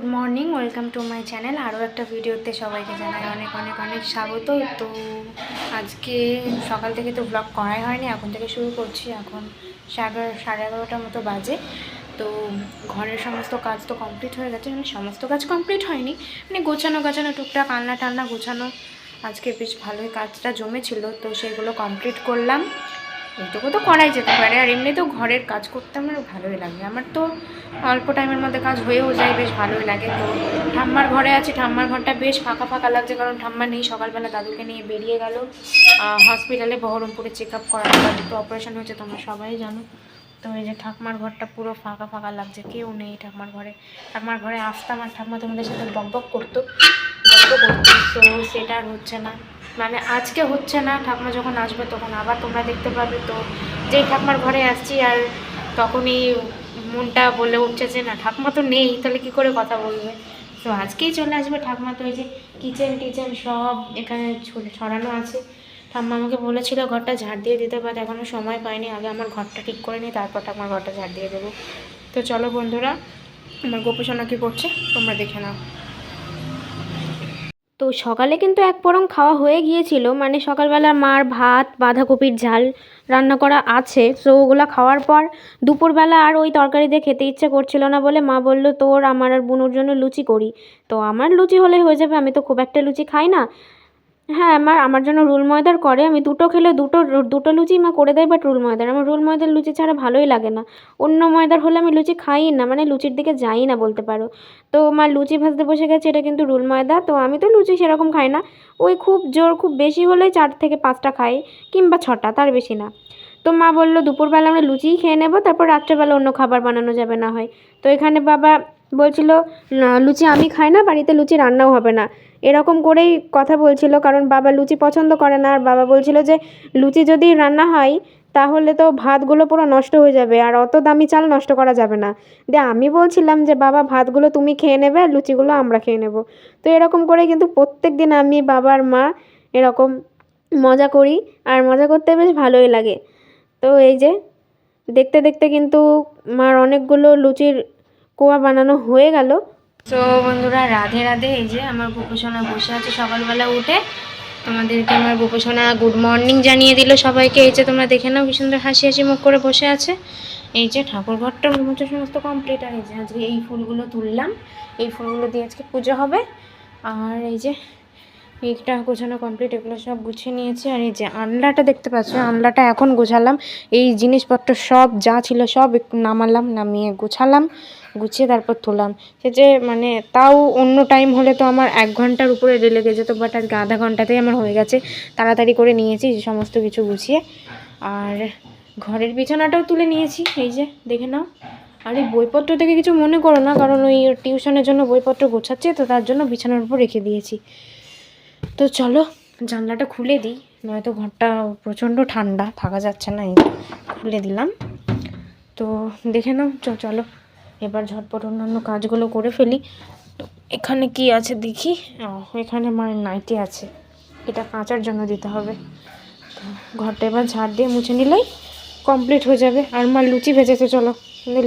Good morning, welcome to my channel. আরও একটা ভিডিওতে সবাইকে জানাই অনেক অনেক অনেক স্বাগত। তো আজকে সকাল থেকে তো ব্লগ করাই হয়নি, এখন থেকে শুরু করছি। এখন সাড়ে সাড়ে এগারোটার মতো বাজে। তো ঘরের সমস্ত কাজ তো কমপ্লিট হয়ে গেছে মানে সমস্ত কাজ কমপ্লিট হয়নি। মানে গোছানো, গাছানো, টুকটাক আলনা টালনা গোছানো। আজকে বেশ ভালোই কাজটা জমেছিল, তো সেগুলো কমপ্লিট করলাম। এইটুকু তো করাই যেতে পারে। আর এমনিতেও ঘরের কাজ করতে আমার ভালোই লাগে। আমার তো অল্প টাইমের মধ্যে কাজ হয়েও যায়, বেশ ভালোই লাগে। তো ঠাম্মার ঘরে আছি, ঠাম্মার ঘরটা বেশ ফাঁকা ফাঁকা লাগছে কারণ ঠাম্মা নেই। সকালবেলা দাদুকে নিয়ে বেরিয়ে গেল। হসপিটালে বহরমপুরে চেক আপ পর দুটো অপারেশন হয়েছে, তোমরা সবাই জানো। তো এই যে ঠাকুমার ঘরটা পুরো ফাঁকা ফাঁকা লাগছে, কেউ নেই ঠাকুমার ঘরে। ঠাকুমার ঘরে আসতাম আর ঠাকুমা তোমাদের সাথে বক বক করতো। গল্প করতো, তো সেটা আর হচ্ছে না। মানে আজকে হচ্ছে না, ঠাকুমা যখন আসবে তখন আবার তোমরা দেখতে পাবে তো। যেই ঠাকুমার ঘরে আসছি আর তখনই মনটা বলে উঠছে যে, না, ঠাকুমা তো নেই, তাহলে কি করে কথা বলবে? তো আজকেই চলে আসবে ঠাকুমা তো এই যে কিচেন টিচেন সব এখানে ছড়ে- ছড়ানো আছে। ঠাম্মা আমাকে বলেছিল ঘরটা ঝাড় দিয়ে দিতে পারে এখনও সময় পাইনি। আগে আমার ঘরটা ঠিক করে নিই তারপর ঠাকুমার ঘরটা ঝাড় দিয়ে দেবো। তো চলো বন্ধুরা, আমার গোপোষণা কী করছে, তোমরা দেখে নাও। তো সকালে কিন্তু এক পরম খাওয়া হয়ে গিয়েছিল। মানে সকালবেলা মার ভাত, বাঁধাকপির ঝাল রান্না করা আছে। তো ওগুলো খাওয়ার পর দুপুরবেলা আর ওই তরকারি দিয়ে খেতে ইচ্ছে করছিল না বলে মা বলল, তোর, আমার আর বুনুর জন্য লুচি করি। তো আমার লুচি হলে হয়ে যাবে, আমি তো খুব একটা লুচি খাই না। হ্যাঁ আমার আমার জন্য রুল ময়দার করে। আমি দুটো খেলে দুটো দুটো লুচি মা করে দেয় বাট রুল ময়দার। আমার রুল ময়দার লুচি ছাড়া ভালোই লাগে না। অন্য ময়দার হলে আমি লুচি খাই না মানে লুচির দিকে যাই না বলতে পারো। তো মা লুচি ভাজতে বসে গেছে, এটা কিন্তু রুল ময়দা। তো আমি তো লুচি সেরকম খাই না। ওই খুব জোর, খুব বেশি হলে চার থেকে পাঁচটা খাই, কিংবা ছটা, তার বেশি না। তো মা বলল, দুপুরবেলা আমরা লুচিই খেয়ে নেব, তারপর রাত্রেবেলা অন্য খাবার বানানো যাবে না হয়। তো এখানে বাবা বলছিল লুচি আমি খাই না, বাড়িতে লুচি রান্নাও হবে না। এরকম করেই কথা বলছিল, কারণ বাবা লুচি পছন্দ করে না। আর বাবা বলছিল যে, লুচি যদি রান্না হয়, তাহলে তো ভাতগুলো পুরো নষ্ট হয়ে যাবে, আর অত দামি চাল নষ্ট করা যাবে না। দিয়ে আমি বলছিলাম যে, বাবা, ভাতগুলো তুমি খেয়ে নেবে আর লুচিগুলো আমরা খেয়ে নেব। তো এরকম করে কিন্তু প্রত্যেক দিন আমি বাবার মা এরকম মজা করি, আর মজা করতে বেশ ভালোই লাগে। তো এই যে, দেখতে দেখতে কিন্তু মার অনেকগুলো লুচির কোয়া বানানো হয়ে গেল। তো বন্ধুরা, রাধে রাধে। এই যে আমার গোপোষণা বসে আছে সকালবেলা উঠে। তোমাদেরকে আমার গোপোষণা গুড মর্নিং জানিয়ে দিল সবাইকে। এই যে তোমরা দেখে নাও কি সুন্দর হাসি হাসি মুখ করে বসে আছে। এই যে ঠাকুর ঘরটা মোটামুটি সমস্ত কমপ্লিট আর এই যে আজকে এই ফুলগুলো তুললাম। এই ফুলগুলো দিয়ে আজকে পুজো হবে। আর এই যে এইটা গোছানো কমপ্লিট এগুলো সব গুছিয়ে নিয়েছি। আর এই যে আনলাটা দেখতে পাচ্ছ, আনলাটা এখন গোছালাম। এই জিনিসপত্র সব যা ছিল সব নামালাম, নামিয়ে গোছালাম, গুছিয়ে তারপর তুললাম। সে যে মানে তাও অন্য টাইম হলে তো আমার এক ঘণ্টার উপরে লেগে যেত বাট আজকে আধা ঘন্টাতেই আমার হয়ে গেছে। তাড়াতাড়ি করে নিয়েছি সমস্ত কিছু গুছিয়ে। আর ঘরের বিছানাটাও তুলে নিয়েছি, এই যে দেখে নাও। আর এই বইপত্র থেকে কিছু মনে করো না, কারণ ওই টিউশনের জন্য বইপত্র গোছাচ্ছে, তো তার জন্য বিছানার উপর রেখে দিয়েছি। তো চলো, জানলাটা খুলে দিই, নয়তো ঘরটা প্রচণ্ড ঠান্ডা, থাকা যাচ্ছে না এই খুলে দিলাম। তো দেখে নাও, চ, চলো, এবার ঝটপট অন্যান্য কাজগুলো করে ফেলি। তো এখানে কি আছে দেখি? এখানে মায়ের নাইটি আছে, এটা কাঁচার জন্য দিতে হবে। ঘরটা এবার ঝাড় দিয়ে মুছে নিলেই কমপ্লিট হয়ে যাবে। আর মা লুচি ভেজেছে, চলো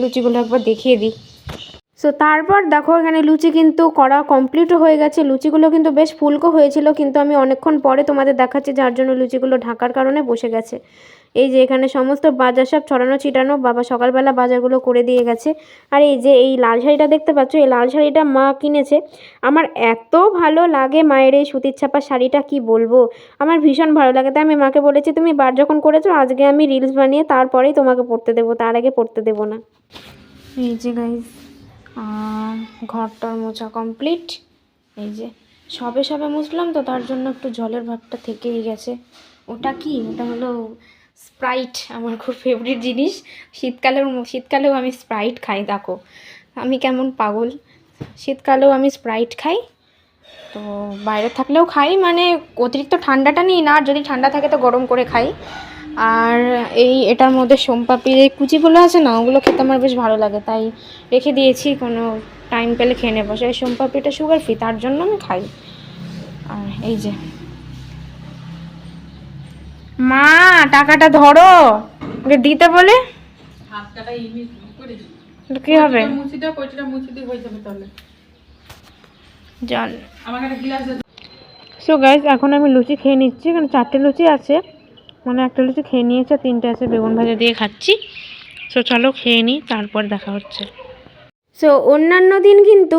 লুচিগুলো একবার দেখিয়ে দিই। সো তারপর দেখো এখানে লুচি কিন্তু করা কমপ্লিটও হয়ে গেছে। লুচিগুলো কিন্তু বেশ ফুলকো হয়েছিল, কিন্তু আমি অনেকক্ষণ পরে তোমাদের দেখাচ্ছি যার জন্য লুচিগুলো ঢাকার কারণে বসে গেছে। এই যে এখানে সমস্ত বাজার সব ছড়ানো ছিটানো, বাবা সকালবেলা বাজারগুলো করে দিয়ে গেছে। আর এই যে এই লাল শাড়িটা দেখতে পাচ্ছ, এই লাল শাড়িটা মা কিনেছে। আমার এত ভালো লাগে মায়ের এই সুতির ছাপা শাড়িটা, কি বলব? আমার ভীষণ ভালো লাগে। তাই আমি মাকে বলেছি, তুমি বার যখন করেছ, আজকে আমি রিলস বানিয়ে তারপরেই তোমাকে পড়তে দেবো, তার আগে পড়তে দেবো না। এই যে গাইজ ঘরটার মোছা কমপ্লিট এই যে, সবে সবে মুছলাম তো, তার জন্য একটু জলের ভাবটা থেকেই গেছে। ওটা কি? ওটা হলো স্প্রাইট আমার খুব ফেভারিট জিনিস। শীতকালেও শীতকালেও আমি স্প্রাইট খাই, দেখো। আমি কেমন পাগল। শীতকালেও আমি স্প্রাইট খাই। তো বাইরে থাকলেও খাই মানে অতিরিক্ত ঠান্ডাটা নিই না যদি ঠান্ডা থাকে তো গরম করে খাই। আর এই এটার মধ্যে সোমপাপির এই কুচিগুলো আছে না ওগুলো খেতে আমার বেশ ভালো লাগে তাই রেখে দিয়েছি কোনো টাইম পেলে খেয়ে নেব। সেই সোমপাপিটা সুগার ফ্রি তার জন্য আমি খাই। আর এই যে। মা টাকাটা ধরো ওকে দিতে বলে। কি হবে? সো গাইজ এখন আমি লুচি খেয়ে নিচ্ছি কারণ চারটে লুচি আছে। মানে একটা লুচি খেয়ে নিয়েছে তিনটে আছে বেগুন ভাজা দিয়ে খাচ্ছি। সো চলো খেয়ে নিই, তারপর দেখা হচ্ছে। সো অন্যান্য দিন কিন্তু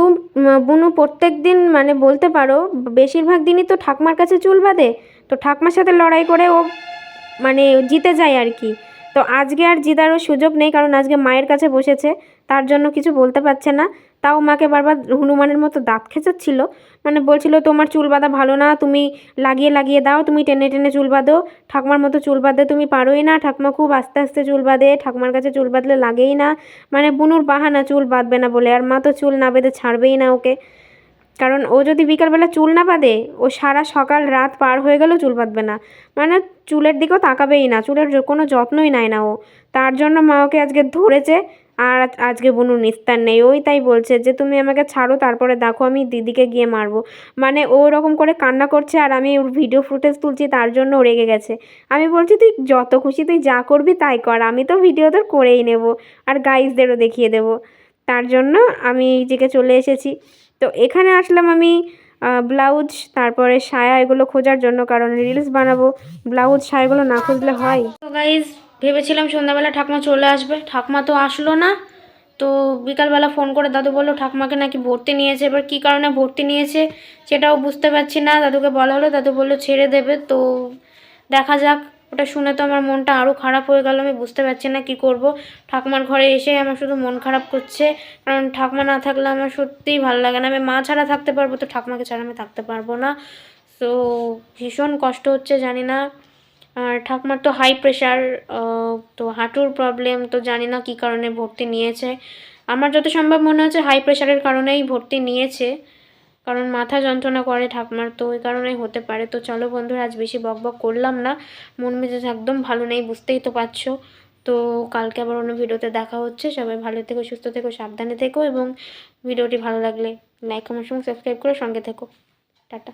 বুনু প্রত্যেক দিন মানে বলতে পারো, বেশিরভাগ দিনই তো ঠাকমার কাছে চুল বাঁধে। তো ঠাকমার সাথে লড়াই করে ও মানে জিতে যায় আর কি। তো আজকে আর জিতারও সুযোগ নেই, কারণ আজকে মায়ের কাছে বসেছে, তার জন্য কিছু বলতে পারছে না। তাও মাকে বারবার হনুমানের মতো দাঁত খেঁচাচ্ছিল। মানে বলছিল, তোমার চুল বাঁধা ভালো না, তুমি লাগিয়ে লাগিয়ে দাও, তুমি টেনে টেনে চুল বাঁধো। ঠাকুমার মতো চুল বাঁধতে তুমি পারোই না, ঠাকুমা খুব আস্তে আস্তে চুল বাঁধে, ঠাকুমার কাছে চুল বাঁধলে লাগেই না। মানে বুনুর বাহানা, চুল বাঁধবে না বলে, আর মা তো চুল না বেঁধে ছাড়বেই না ওকে। কারণ ও যদি বিকালবেলা চুল না বাঁধে, ও সারা সকাল রাত পার হয়ে গেলেও চুল বাঁধবে না। মানে চুলের দিকেও তাকাবেই না, চুলের কোনো যত্নই নেয় না ও। তার জন্য মা ওকে আজকে ধরেছে আর আজকে বুনুর নিস্তার নেই। ওই তাই বলছে যে, তুমি আমাকে ছাড়ো, তারপরে দেখো আমি দিদিকে গিয়ে মারবো। মানে ও ওরকম করে কান্না করছে আর আমি ওর ভিডিও ফুটেজ তুলছি, তার জন্য রেগে গেছে। আমি বলছি, তুই যত খুশি তুই যা করবি তাই কর, আমি তো ভিডিও তোর করেই নেব আর গাইজদেরও দেখিয়ে দেব। তার জন্য আমি এই দিকে চলে এসেছি। তো এখানে আসলাম আমি ব্লাউজ তারপরে সায়া এগুলো খোঁজার জন্য, কারণ রিলস বানাবো। ব্লাউজ সায়াগুলো না খুঁজলে হয়। তো গাইজ ভেবেছিলাম সন্ধ্যাবেলা ঠাকমা চলে আসবে। ঠাকমা তো আসলো না। তো বিকালবেলা ফোন করে দাদু বলল, ঠাকমাকে নাকি ভর্তি নিয়েছে। এবার কী কারণে ভর্তি নিয়েছে সেটাও বুঝতে পারছি না। দাদুকে বলা হলো, দাদু বলল ছেড়ে দেবে। তো দেখা যাক, ওটা শুনে তো আমার মনটা আরও খারাপ হয়ে গেল। আমি বুঝতে পারছি না কি করব। ঠাকুমার ঘরে এসে আমার শুধু মন খারাপ করছে। কারণ ঠাকুমা না থাকলে আমার সত্যিই ভালো লাগে না। আমি মা ছাড়া থাকতে পারব তো ঠাকুমাকে ছাড়া আমি থাকতে পারব না। তো ভীষণ কষ্ট হচ্ছে, জানি না। আর ঠাকুমার তো হাই প্রেশার তো হাঁটুর প্রবলেম তো জানি না কী কারণে ভর্তি নিয়েছে। আমার যত সম্ভব মনে হচ্ছে হাই প্রেশারের কারণেই ভর্তি নিয়েছে, কারণ মাথা যন্ত্রণা করে ঠাকুমার, তো ওই কারণেই হতে পারে। তো চলো বন্ধুরা, আজ বেশি বক বক করলাম না, মন মেজাজ একদম ভালো নেই, বুঝতেই তো পারছ। তো কালকে আবার অন্য ভিডিওতে দেখা হচ্ছে। সবাই ভালো থেকো, সুস্থ থেকো, সাবধানে থেকো এবং ভিডিওটি ভালো লাগলে লাইক কমেন্ট এবং সাবস্ক্রাইব করে সঙ্গে থেকো। টাটা।